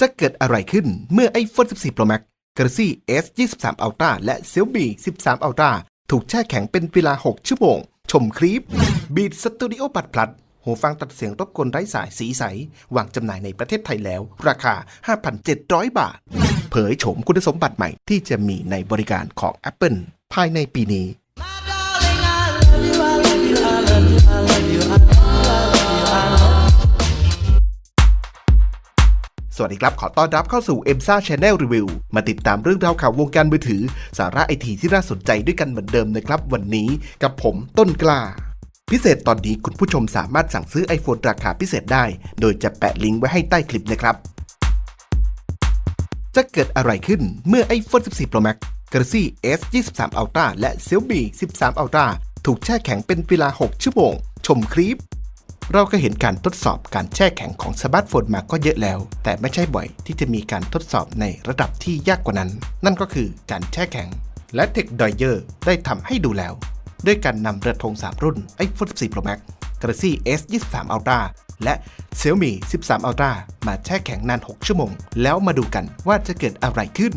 จะเกิดอะไรขึ้นเมื่อ iPhone 14 Pro Max Galaxy S 23 Ultra และ Xiaomi 13 Ultra ถูกแช่แข็งเป็นเวลา 6 ชั่วโมง ชมคลิป Beat Studio บัดพลัด หูฟังตัดเสียงรบกวนไร้สายสีใส วางจำหน่ายในประเทศไทยแล้ว ราคา 5,700 บาท เผยโฉมคุณสมบัติใหม่ที่จะมีในบริการของ Apple ภายในปีนี้ สวัสดีครับ ขอต้อนรับเข้าสู่ e m s a Channel Review มาติดตามเรื่องราวข่าววงการมือถือ สาระไอทีที่น่าสนใจด้วยกันเหมือนเดิมนะครับ วันนี้กับผมต้นกล้า พิเศษตอนนี้คุณผู้ชมสามารถสั่งซื้อ iPhone ราคาพิเศษได้ โดยจะแปะลิงก์ไว้ให้ใต้คลิปนะครับ จะเกิดอะไรขึ้นเมื่อ iPhone 14 Pro Max Galaxy S 23 Ultra และ Xiaomi 13 Ultra ถูกแช่แข็งเป็นเวลา 6 ชั่วโมง ชมคลิป เราก็เห็นการทดสอบการแช่แข็งของสมาร์ทโฟนมาก็เยอะแล้ว แต่ไม่ใช่บ่อยที่จะมีการทดสอบในระดับที่ยากกว่านั้น นั่นก็คือการแช่แข็ง และ Tech d o y e r ได้ทำให้ดูแล้ว ด้วยการนำกระทง3 รุ่น iPhone 14 Pro Max Galaxy S 23 Ultra และ Xiaomi 13 Ultra มาแช่แข็งนาน 6 ชั่วโมง แล้วมาดูกันว่าจะเกิดอะไรขึ้น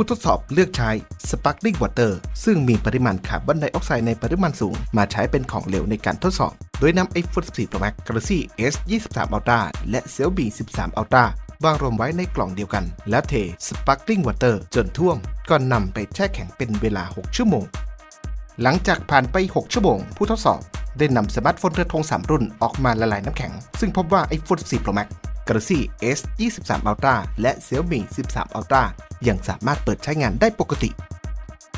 ผู้ทดสอบเลือกใช้ Sparkling Water ซึ่งมีปริมาณคาร์บอนไดออกไซด์ในปริมาณสูง มาใช้เป็นของเหลวในการทดสอบ โดยนำ iPhone 14 Pro Max Galaxy S 23 Ultra และ Xiaomi 13 Ultra วางรวมไว้ในกล่องเดียวกัน แล้วเท Sparkling Water จนท่วม ก่อนนำไปแช่แข็งเป็นเวลา 6 ชั่วโมง หลังจากผ่านไป 6 ชั่วโมง ผู้ทดสอบได้นำสมาร์ทโฟนเรือธง3 รุ่นออกมาละลายน้ำแข็ง ซึ่งพบว่า iPhone 14 Pro Max Galaxy S 23 Ultra และ Xiaomi 13 Ultra ยังสามารถเปิดใช้งานได้ปกติ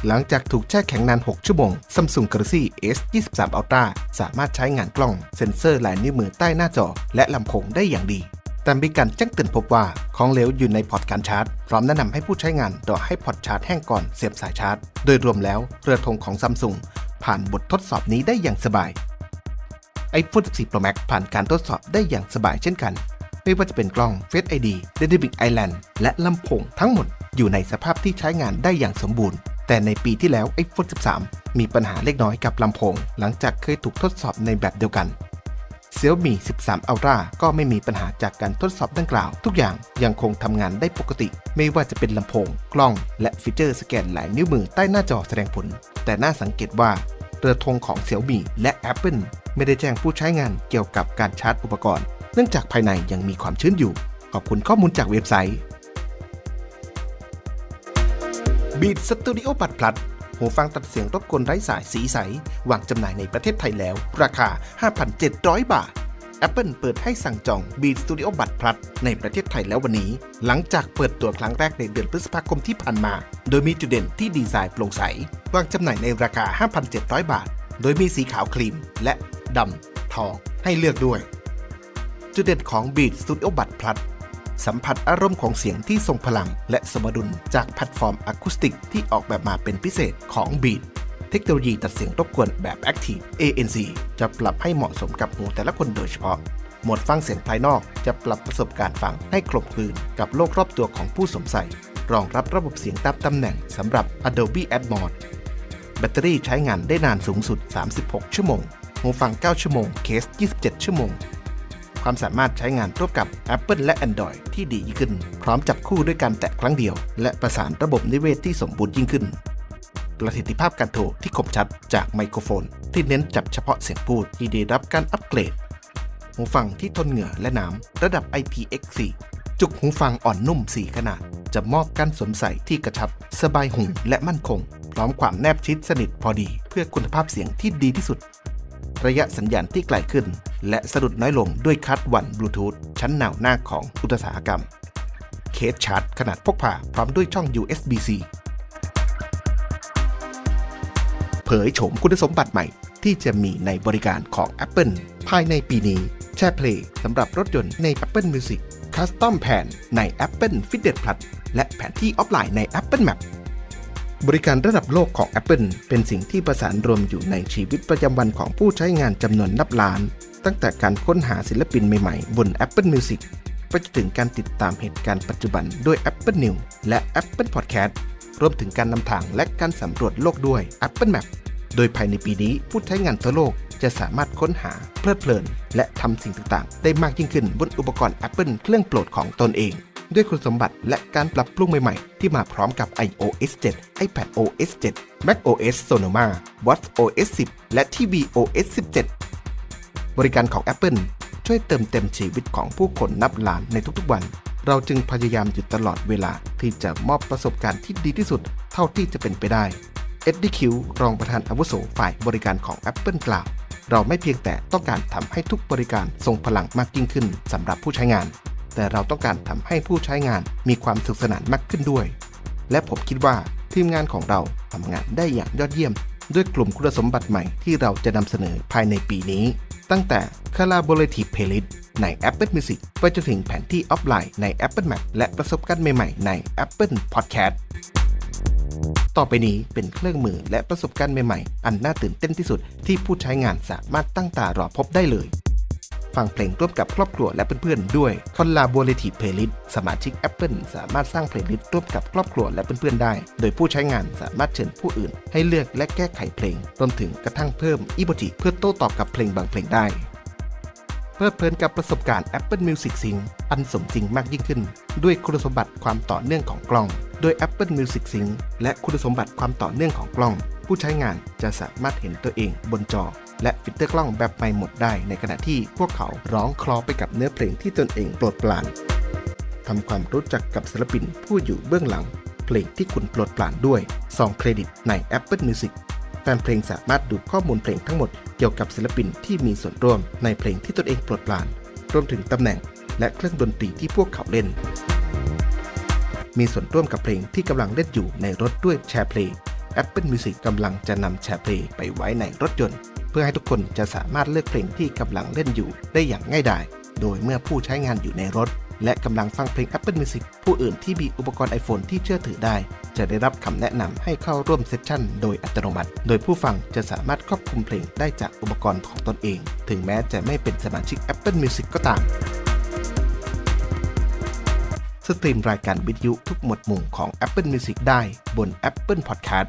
หลังจากถูกแช่แข็งนาน 6 ชั่วโมง Samsung Galaxy S 23 Ultra สามารถใช้งานกล้อง เซ็นเซอร์ลายนิ้วมือใต้หน้าจอ และลำโพงได้อย่างดี แต่มีการแจ้งเตือนพบว่าของเหลวอยู่ในพอร์ตการชาร์จ พร้อมแนะนำให้ผู้ใช้งานรอให้พอร์ตชาร์จแห้งก่อนเสียบสายชาร์จ โดยรวมแล้วเรือธงของ Samsung ผ่านบททดสอบนี้ได้อย่างสบาย iPhone 14 Pro Max ผ่านการทดสอบได้อย่างสบายเช่นกัน ไม่ว่าจะเป็นกล้อง Face ID d y n a m i c Island และลำโพงทั้งหมดอยู่ในสภาพที่ใช้งานได้อย่างสมบูรณ์ แต่ในปีที่แล้ว iPhone 13 มีปัญหาเล็กน้อยกับลำโพง หลังจากเคยถูกทดสอบในแบบเดียวกัน Xiaomi 13 Ultra ก็ไม่มีปัญหาจากการทดสอบดังกล่าว ทุกอย่างยังคงทำงานได้ปกติ ไม่ว่าจะเป็นลำโพง กล้อง และฟีเจอร์สแกนลายนิ้วมือใต้หน้าจอแสดงผล แต่น่าสังเกตว่าเรือธงของ Xiaomi และ Apple ไม่ได้แจ้งผู้ใช้งานเกี่ยวกับการชาร์จอุปกรณ์ เนื่องจากภายในยังมีความชื้นอยู่ ขอบคุณข้อมูลจากเว็บไซต์ Beat Studio บัดพลัด หูฟังตัดเสียงรบกวนไร้สายสีใส วางจำหน่ายในประเทศไทยแล้ว ราคา 5,700 บาท Apple เปิดให้สั่งจอง Beat Studio บัตรพลัดในประเทศไทยแล้ววันนี้ หลังจากเปิดตัวครั้งแรกในเดือนพฤษภาคมที่ผ่านมา โดยมีจุดเด่นที่ดีไซน์โปร่งใส วางจำหน่ายในราคา 5,700 บาท โดยมีสีขาวครีมและดำทองให้เลือกด้วย จุดเด่นของ Beat Studio บัตรพลัดสัมผัสอารมณ์ของเสียงที่ทรงพลัง และสมดุลจากแพลตฟอร์มอะคูสติกที่ออกแบบมาเป็นพิเศษของ Beat เทคโนโลยีตัดเสียงรบกวนแบบ Active ANC จะปรับให้เหมาะสมกับหูแต่ละคนโดยเฉพาะ โหมดฟังเสียงภายนอกจะปรับประสบการณ์ฟังให้กลมกลืนกับโลกรอบตัวของผู้สวมใส่ รองรับระบบเสียงตามตำแหน่งสำหรับ Adobe Atmos แบตเตอรี่ใช้งานได้นานสูงสุด 36 ชั่วโมง หูฟัง 9 ชั่วโมง เคส 27 ชั่วโมง ความสามารถใช้งานร่วมกับ Apple และ Android ที่ดียิ่งขึ้น พร้อมจับคู่ด้วยการแตะครั้งเดียว และประสานระบบนิเวศที่สมบูรณ์ยิ่งขึ้น ประสิทธิภาพการโทรที่คมชัดจากไมโครโฟน ที่เน้นจับเฉพาะเสียงพูดที่ได้รับการอัปเกรด หูฟังที่ทนเหงื่อและน้ำระดับ IPX4 จุกหูฟังอ่อนนุ่ม 4 ขนาด จะมอบการสวมใส่ที่กระชับ สบายหูและมั่นคง พร้อมความแนบชิดสนิทพอดี เพื่อคุณภาพเสียงที่ดีที่สุด ระยะสัญญาณที่ไกลขึ้น และสะดุดน้อยลงด้วยคัดวันบลูทูธชั้นแนวหน้าของอุตสาหกรรม เคสชาร์จขนาดพกพาพร้อมด้วยช่อง USB-C เผยโฉมคุณสมบัติใหม่ที่จะมีในบริการของ Apple ภายในปีนี้ แชร์เพลย์สำหรับรถยนต์ใน Apple Music Custom Pan ใน Apple Fitness Plus และแผนที่ออฟไลน์ใน Apple Map บริการระดับโลกของ Apple เป็นสิ่งที่ประสานรวมอยู่ในชีวิตประจำวันของผู้ใช้งานจำนวนนับล้าน ตั้งแต่การค้นหาศิลปินใหม่ๆ บน Apple Music ไปจนถึงการติดตามเหตุการณ์ปัจจุบันด้วย Apple News และ Apple Podcast รวมถึงการนำทางและการสำรวจโลกด้วย Apple Map โดยภายในปีนี้ผู้ใช้งานทั่วโลกจะสามารถค้นหาเพลิดเพลิน และทำสิ่งต่างๆ ได้มากยิ่งขึ้นบนอุปกรณ์ Apple เครื่องโปรดของตนเอง ด้วยคุณสมบัติและการปรับปรุงใหม่ๆ ที่มาพร้อมกับ iOS 7 iPad OS 7 Mac OS Sonoma Watch OS 10 และ tvOS 17 บริการของ Apple ช่วยเติมเต็มชีวิตของผู้คนนับล้านในทุกๆวัน เราจึงพยายามอยู่ตลอดเวลาที่จะมอบประสบการณ์ที่ดีที่สุดเท่าที่จะเป็นไปได้เอ็ดดี้คิวรองประธานอาวุโสฝ่ายบริการของ Apple กล่าวเราไม่เพียงแต่ต้องการทำให้ทุกบริการทรงพลังมากยิ่งขึ้นสำหรับผู้ใช้งาน แต่เราต้องการทำให้ผู้ใช้งานมีความสุขสนานมากขึ้นด้วย และผมคิดว่าทีมงานของเราทำงานได้อย่างยอดเยี่ยม ด้วยกลุ่มคุณสมบัติใหม่ที่เราจะนำเสนอภายในปีนี้ ตั้งแต่ Collaborative Playlist ใน Apple Music ไปจนถึงแผนที่ออฟไลน์ใน Apple Map และประสบการณ์ใหม่ๆ ใน Apple Podcast ต่อไปนี้เป็นเครื่องมือและประสบการณ์ใหม่ๆ อันน่าตื่นเต้นที่สุดที่ผู้ใช้งานสามารถตั้งตารอพบได้เลย ฟังเพลงร่วมกับครอบครัวและเพื่อนๆด้วย Collaborative Playlist สมาชิก Apple สามารถสร้างเพลย์ลิสต์ร่วมกับครอบครัวและเพื่อนๆได้ โดยผู้ใช้งานสามารถเชิญผู้อื่น ให้เลือกและแก้ไขเพลง รวมถึงกระทั่งเพิ่มอีโมจิเพื่อโต้ตอบกับเพลงบางเพลงได้เพลิดเพลินกับประสบการณ์ Apple Music Sync อันสมจริงมากยิ่งขึ้น ด้วยคุณสมบัติความต่อเนื่องของกล้อง โดย Apple Music Sync และคุณสมบัติความต่อเนื่องของกล้อง ผู้ใช้งานจะสามารถเห็นตัวเองบนจอ และฟิลเตอร์กล้องแบบใหม่หมดได้ ในขณะที่พวกเขาร้องคลอไปกับเนื้อเพลงที่ตนเองโปรดปรานทำความรู้จักกับศิลปินผู้อยู่เบื้องหลัง เพลงที่คุณโปรดปรานด้วยซองเครดิตใน Apple Music แฟนเพลงสามารถดูข้อมูลเพลงทั้งหมดเกี่ยวกับศิลปินที่มีส่วนร่วมในเพลงที่ตนเองโปรดปราน รวมถึงตำแหน่งและเครื่องดนตรีที่พวกเขาเล่น มีส่วนร่วมกับเพลงที่กำลังเล่นอยู่ในรถด้วยแชร์เพลง Apple Music กำลังจะนำแชร์เพลงไปไว้ในรถยนต์ เพื่อให้ทุกคนจะสามารถเลือกเพลงที่กำลังเล่นอยู่ได้อย่างง่ายดาย โดยเมื่อผู้ใช้งานอยู่ในรถ และกำลังฟังเพลง Apple Music ผู้อื่นที่มีอุปกรณ์ iPhone ที่เชื่อถือได้ จะได้รับคำแนะนำให้เข้าร่วมเซสชั่นโดยอัตโนมัติ โดยผู้ฟังจะสามารถควบคุมเพลงได้จากอุปกรณ์ของตนเอง ถึงแม้จะไม่เป็นสมาชิก Apple Music ก็ตาม สตรีมรายการวิทยุทุกหมวดหมู่ของ Apple Music ได้บน Apple Podcast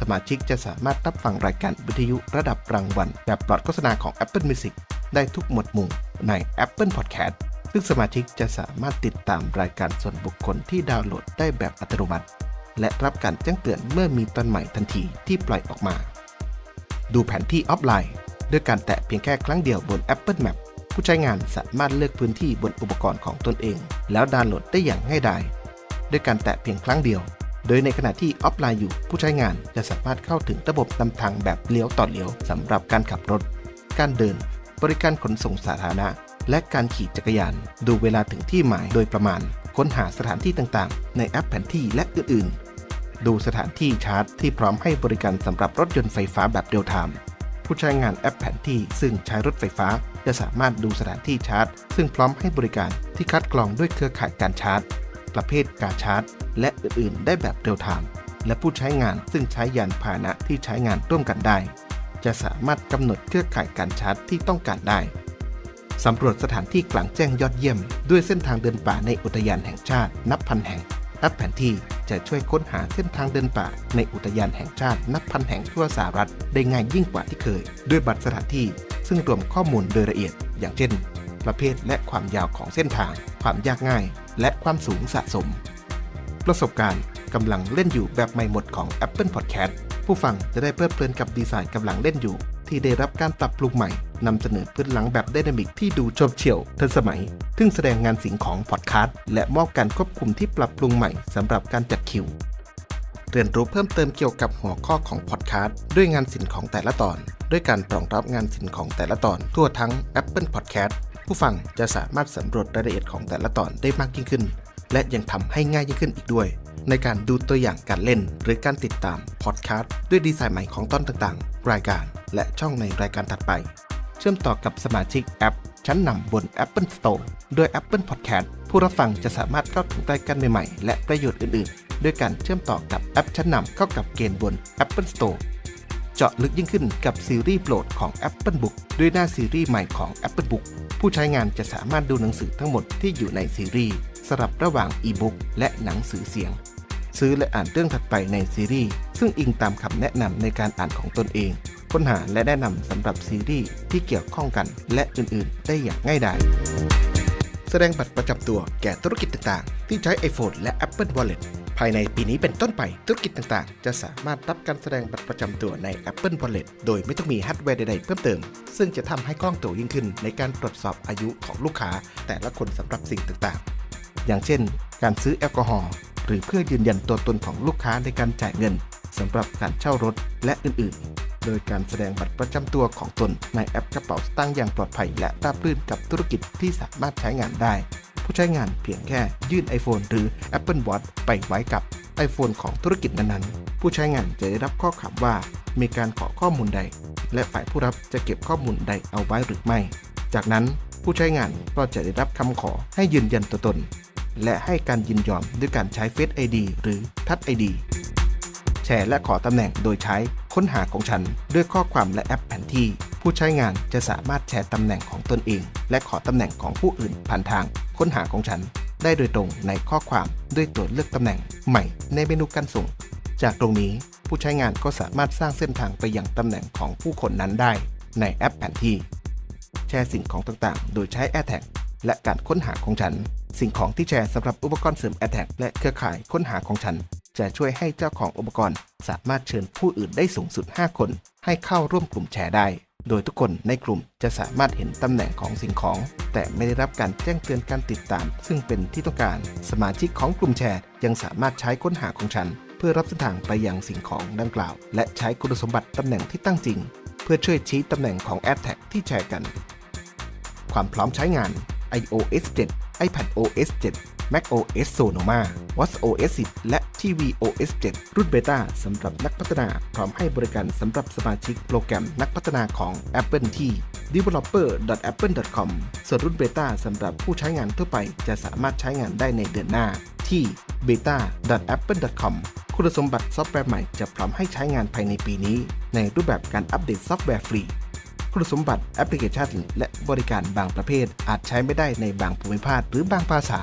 สมาชิกจะสามารถรับฟังรายการวิทยุระดับรางวัลแบบปลอดโฆษณาของ Apple Music ได้ทุกหมวดหมู่ใน Apple Podcast ซึ่งสมาชิกจะสามารถติดตามรายการส่วนบุคคลที่ดาวน์โหลดได้แบบอัตโนมัติ และรับการแจ้งเตือนเมื่อมีตอนใหม่ทันทีที่ปล่อยออกมา ดูแผนที่ออฟไลน์ ด้วยการแตะเพียงแค่ครั้งเดียวบน Apple Map ผู้ใช้งานสามารถเลือกพื้นที่บนอุปกรณ์ของตนเอง แล้วดาวน์โหลดได้อย่างง่ายดายด้วยการแตะเพียงครั้งเดียว โดยในขณะที่ออฟไลน์อยู่ผู้ใช้งานจะสามารถเข้าถึงระบบนำทางแบบเลี้ยวต่อเลี้ยวสำหรับการขับรถ การเดิน บริการขนส่งสาธารณะ และการขี่จักรยาน ดูเวลาถึงที่หมายโดยประมาณ ค้นหาสถานที่ต่างๆ ในแอปแผนที่และอื่นๆ ดูสถานที่ชาร์จที่พร้อมให้บริการสำหรับรถยนต์ไฟฟ้าแบบเรียลไทม์ ผู้ใช้งานแอปแผนที่ซึ่งใช้รถไฟฟ้า จะสามารถดูสถานที่ชาร์จ ซึ่งพร้อมให้บริการที่คัดกรองด้วยเครือข่ายการชาร์จ ประเภทการชาร์จ และอื่นๆ ได้แบบเรียลไทม์และผู้ใช้งานซึ่งใช้ยานพาหนะที่ใช้งานร่วมกันได้ จะสามารถกำหนดเครือข่ายการชาร์จที่ต้องการได้สำรวจสถานที่กลางแจ้งยอดเยี่ยม ด้วยเส้นทางเดินป่าในอุทยานแห่งชาตินับพันแห่ง แอปแผนที่จะช่วยค้นหาเส้นทางเดินป่า ในอุทยานแห่งชาตินับพันแห่งทั่วสหรัฐได้ง่ายยิ่งกว่าที่เคย ด้วยบัตรสถานที่ซึ่งรวมข้อมูลโดยละเอียด อย่างเช่น ประเภทและความยาวของเส้นทาง ความยากง่าย และความสูงสะสม ประสบการณ์กำลังเล่นอยู่แบบใหม่หมดของ Apple Podcast ผู้ฟังจะได้เพลิดเพลินกับดีไซน์กำลังเล่นอยู่ ที่ได้รับการปรับปรุงใหม่ นำเสนอพื้นหลังแบบไดนามิกที่ดูโฉบเฉี่ยวทันสมัย ซึ่งแสดงงานสียงของพอดคาสต์และมอบการควบคุมที่ปรับปรุงใหม่สำหรับการจัดคิว เรียนรู้เพิ่มเติมเกี่ยวกับหัวข้อของพอดคาสต์ด้วยงานศิลป์ของแต่ละตอน ด้วยการรองรับงานศิลป์ของแต่ละตอน ทั่วทั้ง Apple Podcast ผู้ฟังจะสามารถสำรวจรายละเอียดของแต่ละตอนได้มากยิ่งขึ้น และยังทำให้ง่ายยิ่งขึ้นอีกด้วย ในการดูตัวอย่างการเล่น หรือการติดตามพอดแคสต์ด้วยดีไซน์ใหม่ของตอนต่างๆ รายการ และช่องในรายการถัดไป ชื่อมต่อกับสมาชิกแอป ชั้นนำบน Apple Store ด้วย Apple Podcast ผู้รับฟังจะสามารถเข้าถึงรายการใหม่ๆ และประโยชน์อื่นๆ ด้วยการเชื่อมต่อกับแอปชั้นนำเข้ากับเกณฑ์บน Apple Store เจาะลึกยิ่งขึ้นกับซีรีส์โปรดของ Apple Book ด้วยหน้าซีรีส์ใหม่ของ Apple Book ผู้ใช้งานจะสามารถดูหนังสือทั้งหมดที่อยู่ในซีรีส์สลับระหว่างอีบุ๊กและหนังสือเสียง ซื้อและอ่านเรื่องถัดไปในซีรีส์ซึ่งอิงตามคำแนะนำในการอ่านของตนเอง ค้นหาและแนะนำสำหรับซีรีส์ที่เกี่ยวข้องกันและอื่นๆ ได้อย่างง่ายดายแสดงบัตรประจำตัวแก่ธุรกิจต่างๆ ที่ใช้ iPhone และ Apple Wallet ภายในปีนี้เป็นต้นไปธุรกิจต่างๆ จะสามารถรับการแสดงบัตรประจำตัวใน Apple Wallet โดยไม่ต้องมีฮาร์ดแวร์ใดๆเพิ่มเติม ซึ่งจะทำให้คล่องตัวยิ่งขึ้นในการตรวจสอบอายุของลูกค้าแต่ละคนสำหรับสิ่งต่างๆ อย่างเช่น การซื้อแอลกอฮอล์หรือเพื่อยืนยันตัวตนของลูกค้าในการจ่ายเงินสำหรับการเช่ารถและอื่นๆ โดยการแสดงบัตรประจำตัวของตนในแอปกระเป๋าสตางค์อย่างปลอดภัย และราบรื่นกับธุรกิจที่สามารถใช้งานได้ ผู้ใช้งานเพียงแค่ยื่น iPhone หรือ Apple Watch ไปไว้กับ iPhone ของธุรกิจนั้นๆ ผู้ใช้งานจะได้รับข้อความว่า มีการขอข้อมูลใด และฝ่ายผู้รับจะเก็บข้อมูลใดเอาไว้หรือไม่ จากนั้นผู้ใช้งานก็จะได้รับคำขอให้ยืนยันตัวตน และให้การยินยอมด้วยการใช้ Face ID หรือ Touch ID แชร์และขอตำแหน่งโดยใช้ค้นหาของฉัน ด้วยข้อความและแอปแผนที่ ผู้ใช้งานจะสามารถแชร์ตำแหน่งของตนเอง และขอตำแหน่งของผู้อื่นผ่านทาง ค้นหาของฉัน ได้โดยตรงในข้อความด้วยตัวเลือกตำแหน่งใหม่ในเมนูการส่ง จากตรงนี้ผู้ใช้งานก็สามารถสร้างเส้นทางไปยังตำแหน่งของผู้คนนั้นได้ ในแอปแผนที่ แชร์สิ่งของต่างๆ โดยใช้ AirTag และการค้นหาของฉัน สิ่งของที่แชร์สำหรับอุปกรณ์เสริม AirTag และเครือข่ายค้นหาของฉัน จะช่วยให้เจ้าของอุปกรณ์ สามารถเชิญผู้อื่นได้สูงสุด 5 คน ให้เข้าร่วมกลุ่มแชร์ได้ โดยทุกคนในกลุ่มจะสามารถเห็นตำแหน่งของสิ่งของ แต่ไม่ได้รับการแจ้งเตือนการติดตาม ซึ่งเป็นที่ต้องการ สมาชิกของกลุ่มแชร์ ยังสามารถใช้ค้นหาของฉัน เพื่อรับเส้นทางไปยังสิ่งของดังกล่าว และใช้คุณสมบัติตำแหน่งที่ตั้งจริง เพื่อช่วยชี้ตำแหน่งของ AirTag ที่แชร์กัน ความพร้อมใช้งาน iOS 7 iPad OS 7 Mac OS Sonoma Watch OS 10 และ TV OS 7 รุ่นเบต้าสำหรับนักพัฒนา พร้อมให้บริการสำหรับสมาชิกโปรแกรมนักพัฒนาของ Apple ที่ developer.apple.com ส่วนรุ่นเบต้าสำหรับผู้ใช้งานทั่วไปจะสามารถใช้งานได้ในเดือนหน้า ที่ beta.apple.com คุณสมบัติซอฟต์แวร์ใหม่จะพร้อมให้ใช้งานภายในปีนี้ ในรูปแบบการอัปเดตซอฟต์แวร์ฟรีคุณสมบัติแอปพลิเคชัน และบริการบางประเภท อาจใช้ไม่ได้ในบางภูมิภาคหรือบางภาษา